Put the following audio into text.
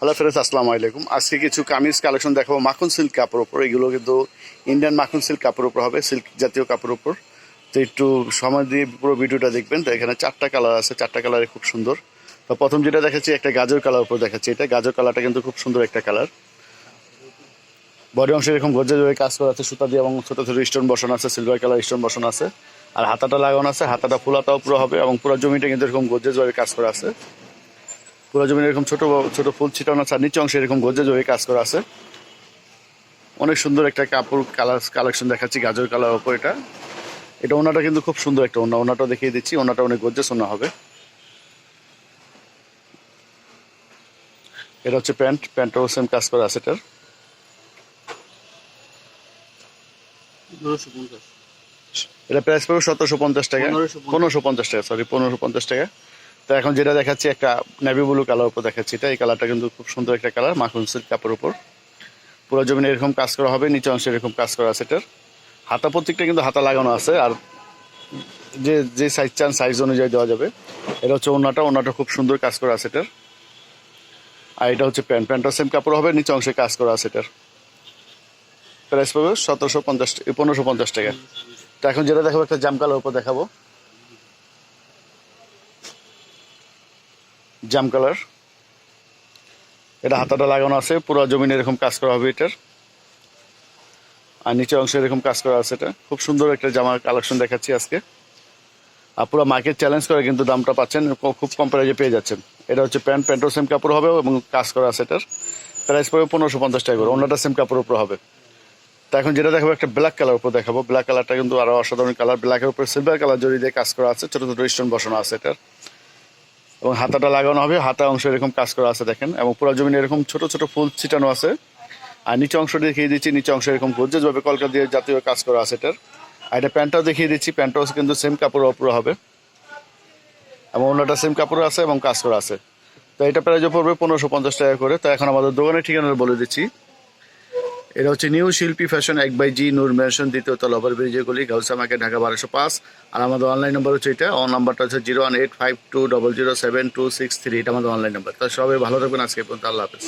Hello friends আসসালামু আলাইকুম। আজকে কিছু কামিজ কালেকশন দেখাবো। মাখন সিল্ক কাপড় উপর। এগুলো কিন্তু ইন্ডিয়ান মাখন সিল্ক কাপড় উপর হবে সিল্ক জাতীয় কাপড় উপর। তো একটু সময় দিয়ে পুরো ভিডিওটা দেখবেন। তো এখানে চারটা কালার আছে, চারটা কালারে খুব সুন্দর। তো প্রথম যেটা দেখাচ্ছি, একটা গাজর কালার উপর দেখাচ্ছি। এটা গাজর কালারটা কিন্তু খুব সুন্দর একটা কালার বডি অংশে এরকম জোরে কাজ করা আছে, সুতা দিয়ে এবং ছোটো ছোটো স্টোন বসানো আছে সিলভার কালার স্টোন বসানো আছে। আর হাতাটা লাগানো আছে, হাতাটা ফুলাটাও পুরো হবে এবং পুরো জমিটা কিন্তু এরকম জোরে কাজ করা আছে। পুরো জমিনে এরকম ছোট ছোট ফুল ছিটানো আছে আর নিচে অংশে এরকম গজ্জে জোরে কাজ করা আছে। অনেক সুন্দর একটা কাপড় কালার কালেকশন দেখাচ্ছি গাজর কালার ওপর এটা। এটা ওনাটা কিন্তু খুব সুন্দর একটা ওনা ওনাটা দেখিয়ে দিচ্ছি ওনাটা অনেক গজ্জে সোনা হবে। এটা হচ্ছে প্যান্ট প্যান্টটাও সেম কাজ করা আছে এটার। এটা প্রাইস পড়বে সতেরোশো পঞ্চাশ টাকা। পনেরোশো পঞ্চাশ। টাকা সরি পনেরোশো পঞ্চাশ টাকা। তো এখন যেটা দেখাচ্ছি, একটা নেভি ব্লু কালার উপর দেখাচ্ছি এটা। এই কালারটা কিন্তু খুব সুন্দর একটা কালার মাখন সিল্ক কাপড়ের উপর। পুরো জমিনে এরকম কাজ করা হবে, নিচে অংশে এরকম কাজ করা আছে এটার। হাতা প্রত্যেকটা কিন্তু হাতা লাগানো আছে, আর যে যে সাইজ চান সাইজ অনুযায়ী দেওয়া যাবে। এটা হচ্ছে ওনাটা ওনাটা খুব সুন্দর কাজ করা আছে এটার। আর এটা হচ্ছে প্যান্ট, প্যান্টটা সেম কাপড় হবে, নিচে অংশে কাজ করা আছে এটার। প্রাইস পাবে সতেরোশো পঞ্চাশ, পনেরোশো পঞ্চাশ টাকা। তো এখন যেটা দেখাবো, একটা জাম কালার উপর দেখাবো। জাম কালার। এটা হাতাটা লাগানো আছে, পুরো জমিনে এরকম কাজ করা হবে এটার। আর নিচে অংশে এরকম কাজ করা আছে এটা। খুব সুন্দর একটা জামার কালেকশন দেখাচ্ছি আজকে। আর পুরো মার্কেট চ্যালেঞ্জ করে কিন্তু দামটা পাচ্ছেন খুব কম প্রাইজে পেয়ে যাচ্ছেন। এটা হচ্ছে প্যান্ট, প্যান্টও সেম কাপড় হবে এবং কাজ করা আছে এটার। প্রাইস পড়বে পনেরোশো পঞ্চাশ টাকা করে, অন্যটা সেম কাপড়ের উপর হবে। তো এখন যেটা দেখাবো, একটা ব্ল্যাক কালার উপর দেখাবো। ব্ল্যাক কালারটা কিন্তু আরও অসাধারণ কালার ব্ল্যাকের উপর সিলভার কালার জড়ি দিয়ে কাজ করা আছে, ছোট ছোট স্টোন বসানো আছে এটার। এবং হাতাটা লাগানো হবে, হাতা অংশ এরকম কাজ করা আছে দেখেন, এবং পুরো জমিনে এরকম ছোট ছোট ফুল ছিটানো আছে। আর নিচে অংশ দেখিয়ে দিচ্ছি, নিচে অংশ এরকম গজ্জে যাবে কলকা দিয়ে জাতীয় কাজ করা আছে এটার। আর এটা প্যান্টটাও দেখিয়ে দিচ্ছি, প্যান্টটাও কিন্তু সেম কাপড়ের উপরে হবে। এবং অন্যটা সেম কাপড় আছে এবং কাজ করা আছে। তো এটা প্রাইজ পড়বে পনেরোশো পঞ্চাশ টাকা করে। তো এখন আমাদের দোকানের ঠিকানা বলে দিচ্ছি। এটা হচ্ছে নিউ শিল্পী ফ্যাশন, এক বাই জি নূর মেশন দ্বিতীয় তল ওভার ব্রিজে গলি গাউসামাকে ঢাকা বারোশো পাঁচ। আর আমাদের অনলাইন নম্বর হচ্ছে এটা অন নাম্বারটা হচ্ছে zero one eight five two double zero seven two six three এটা আমাদের অনলাইন নাম্বার তো সবাই ভালো থাকবেন, আজকে পর্যন্ত আল্লাহ হাফেজ।